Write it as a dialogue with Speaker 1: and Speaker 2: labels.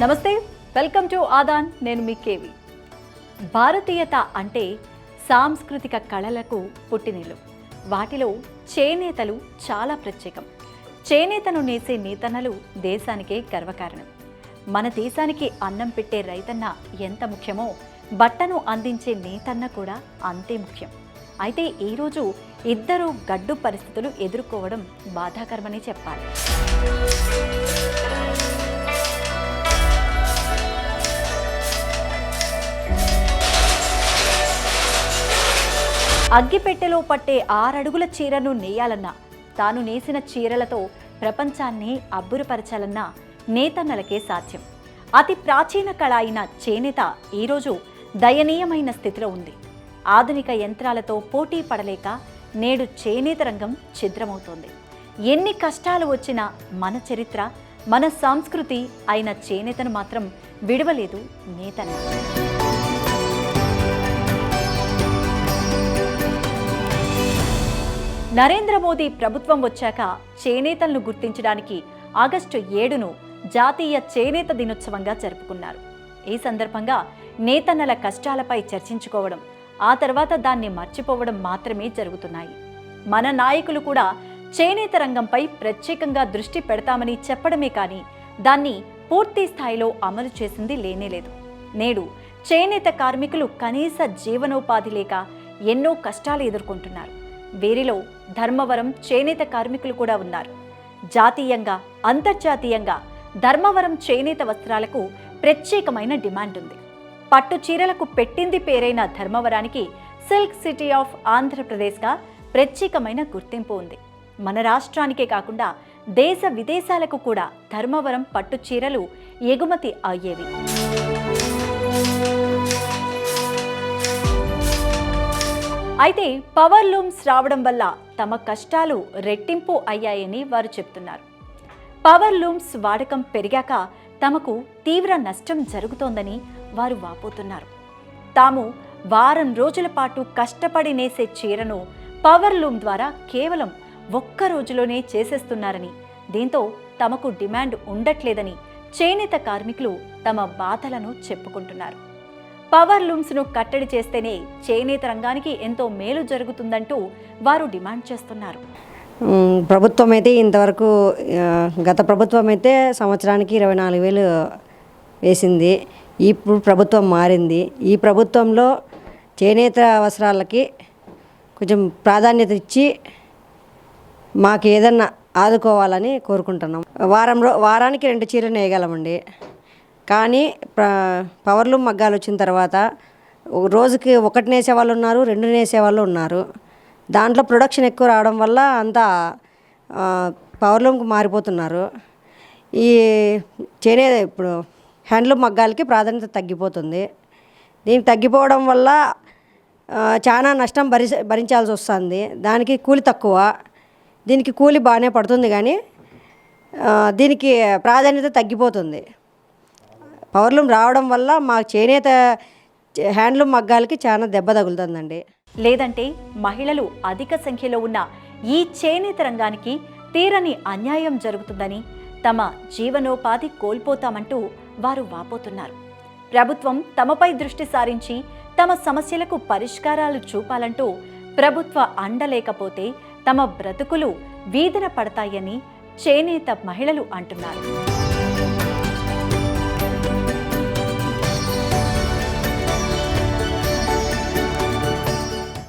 Speaker 1: నమస్తే welcome to Aadan నేను మీ KV. భారతీయత అంటే సాంస్కృతిక కళలకు పుట్టినిల్లు. వాటిలో చేనేతలు చాలా ప్రత్యేకం. చేనేతను నేసే నేతన్నలు దేశానికే గర్వకారణం. మన దేశానికి అన్నం పెట్టే రైతన్న ఎంత ముఖ్యమో బట్టను అందించే నేతన్న కూడా అంతే ముఖ్యం. అయితే ఈరోజు ఇద్దరు గడ్డు పరిస్థితులు ఎదుర్కోవడం బాధాకరమని చెప్పాలి. అగ్గిపెట్టెలో పట్టే ఆరడుగుల చీరను నేయాలన్నా తాను నేసిన చీరలతో ప్రపంచాన్ని అబ్బురపరచాలన్నా నేతన్నలకే సాధ్యం. అతి ప్రాచీన కళ అయిన చేనేత ఈరోజు దయనీయమైన స్థితిలో ఉంది. ఆధునిక యంత్రాలతో పోటీ పడలేక నేడు చేనేత రంగం ఛిద్రమవుతోంది. ఎన్ని కష్టాలు వచ్చినా మన చరిత్ర మన సంస్కృతి అయిన చేనేతను మాత్రం విడవలేదు నేతన్న. నరేంద్ర మోదీ ప్రభుత్వం వచ్చాక చేనేతలను గుర్తించడానికి ఆగస్టు ఏడును జాతీయ చేనేత దినోత్సవంగా జరుపుకున్నారు. ఈ సందర్భంగా నేతన్నల కష్టాలపై చర్చించుకోవడం ఆ తర్వాత దాన్ని మర్చిపోవడం మాత్రమే జరుగుతున్నాయి. మన నాయకులు కూడా చేనేత రంగంపై ప్రత్యేకంగా దృష్టి పెడతామని చెప్పడమే కానీ దాన్ని పూర్తి స్థాయిలో అమలు చేసింది లేనేలేదు నేడు చేనేత కార్మికులు కనీస జీవనోపాధి లేక ఎన్నో కష్టాలు ఎదుర్కొంటున్నారు. వీరిలో ధర్మవరం చేనేత కార్మికులు కూడా ఉన్నారు. జాతీయంగా అంతర్జాతీయంగా ధర్మవరం చేనేత వస్త్రాలకు ప్రత్యేకమైన డిమాండ్ ఉంది. పట్టు చీరలకు పెట్టింది పేరైన ధర్మవరానికి సిల్క్ సిటీ ఆఫ్ ఆంధ్రప్రదేశ్గా ప్రత్యేకమైన గుర్తింపు ఉంది. మన రాష్ట్రానికే కాకుండా దేశ విదేశాలకు కూడా ధర్మవరం పట్టు చీరలు ఎగుమతి అయ్యేవి. అయితే పవర్ లూమ్స్ రావడం వల్ల తమ కష్టాలు రెట్టింపు అయ్యాయని వారు చెప్తున్నారు. పవర్ లూమ్స్ వాడకం పెరిగాక తమకు తీవ్ర నష్టం జరుగుతోందని వారు వాపోతున్నారు. తాము వారం రోజుల పాటు కష్టపడి నేసే చీరను పవర్ లూమ్ ద్వారా కేవలం ఒక్క రోజులోనే చేసేస్తున్నారని దీంతో తమకు డిమాండ్ ఉండట్లేదని చేనేత కార్మికులు తమ బాధలను చెప్పుకుంటున్నారు. పవర్ లూమ్స్ను కట్టడి చేస్తేనే చేనేత రంగానికి ఎంతో మేలు జరుగుతుందంటూ వారు డిమాండ్ చేస్తున్నారు.
Speaker 2: ప్రభుత్వం అయితే ఇంతవరకు గత ప్రభుత్వం అయితే సంవత్సరానికి ఇరవై నాలుగు వేలు వేసింది. ఇప్పుడు ప్రభుత్వం మారింది. ఈ ప్రభుత్వంలో చేనేత అవసరాలకి కొంచెం ప్రాధాన్యత ఇచ్చి మాకు ఏదన్నా ఆదుకోవాలని కోరుకుంటున్నాం. వారం వారానికి రెండు చీరలు వేయగలమండి కానీ ప్ర- పవర్లూమ్ మగ్గాలు వచ్చిన తర్వాత రోజుకి ఒకటి నేసే వాళ్ళు ఉన్నారు రెండు నేసే వాళ్ళు ఉన్నారు. దాంట్లో ప్రొడక్షన్ ఎక్కువ రావడం వల్ల అంతా పవర్లూమ్కి మారిపోతున్నారు. ఈ చేనే ఇప్పుడు హ్యాండ్లూమ్ మగ్గాలకి ప్రాధాన్యత తగ్గిపోతుంది. దీనికి తగ్గిపోవడం వల్ల చాలా నష్టం భరి భరించాల్సి వస్తుంది. దానికి కూలి తక్కువ. దీనికి కూలి బాగానే పడుతుంది కానీ దీనికి ప్రాధాన్యత తగ్గిపోతుంది. పవర్లూమ్ రావడం వల్ల మా చేనేత హ్యాండ్లూమ్ మగ్గాలకి చాలా దెబ్బ తగులుతుందండి.
Speaker 1: లేదంటే మహిళలు అధిక సంఖ్యలో ఉన్న ఈ చేనేత రంగానికి తీరని అన్యాయం జరుగుతుందని తమ జీవనోపాధి కోల్పోతామంటూ వారు వాపోతున్నారు. ప్రభుత్వం తమపై దృష్టి సారించి తమ సమస్యలకు పరిష్కారాలు చూపాలంటూ ప్రభుత్వ అండలేకపోతే తమ బ్రతుకులు వీధిన పడతాయని చేనేత మహిళలు అంటున్నారు.